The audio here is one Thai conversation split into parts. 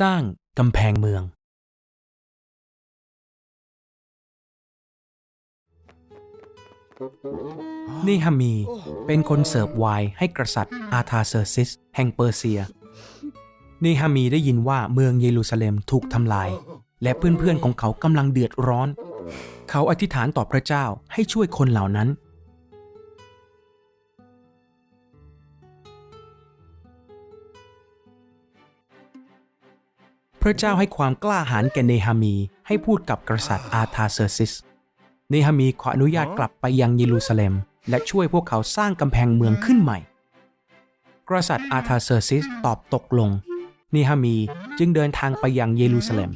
สร้างกำแพงเมืองนีฮามีเป็นคนเสิร์ฟไวน์ให้กษัตริย์อาธาเซอร์ซิส แห่งเปอร์เซียนีฮามีได้ยินว่าเมืองเยรูซาเล็มถูกทำลาย และเพื่อนๆของเขากำลังเดือดร้อน เขาอธิษฐานต่อพระเจ้าให้ช่วยคนเหล่านั้น ระเจ้าให้ความกล้าหาญแก่เนฮามีให้พูดกับกษัตริย์อาธาเซอร์ซิส เนฮามีขออนุญาตกลับไปยังเยรูซาเล็ม และช่วยพวกเขาสร้างกำแพงเมืองขึ้นใหม่ กษัตริย์อาธาเซอร์ซิสตอบตกลง เนฮามีจึงเดินทางไปยังเยรูซาเล็ม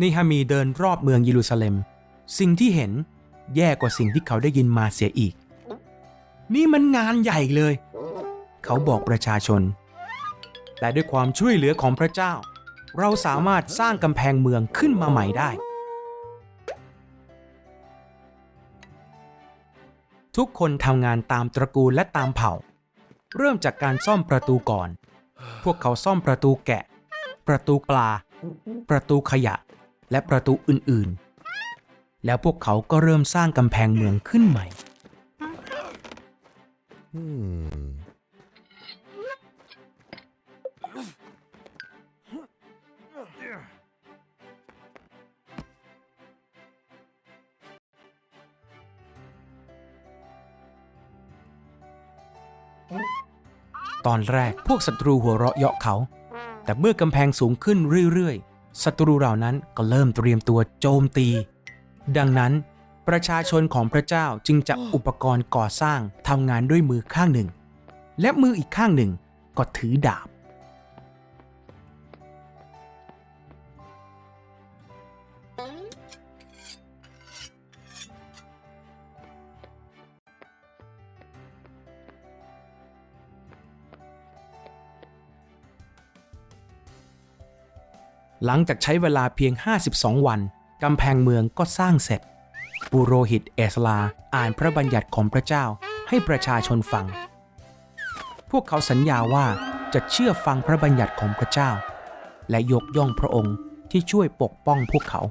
นีฮามีเดินรอบเมืองเยรูซาเล็ม สิ่งที่เห็นแย่กว่าสิ่งที่เขาได้ยินมาเสียอีก นี่มันงานใหญ่เลย เขาบอกประชาชน แต่ด้วยความช่วยเหลือของพระเจ้า เราสามารถสร้างกำแพงเมืองขึ้นมาใหม่ได้ ทุกคนทำงานตามตระกูลและตามเผ่า เริ่มจากการซ่อมประตูก่อน พวกเขาซ่อมประตูแกะ ประตูปลา ประตูขยะ และประตูอื่นๆ แล้วพวกเขาก็เริ่มสร้างกำแพงเมืองขึ้นใหม่ ตอนแรกพวกศัตรูหัวเราะเยาะเขา แต่เมื่อกำแพงสูงขึ้นเรื่อยๆ ศัตรูเหล่านั้นก็เริ่มเตรียมตัวโจมตี ดังนั้น ประชาชนของพระเจ้าจึงจับอุปกรณ์ก่อสร้างทำงานด้วยมือข้างหนึ่ง และมืออีกข้างหนึ่งก็ถือดาบ หลังจากใช้เวลาเพียง 52 วัน กำแพงเมืองก็สร้างเสร็จ ปุโรหิตเอสลาอ่านพระบัญญัติของพระเจ้าให้ประชาชนฟัง พวกเขาสัญญาว่าจะเชื่อฟังพระบัญญัติของพระเจ้า และยกย่องพระองค์ที่ช่วยปกป้องพวกเขา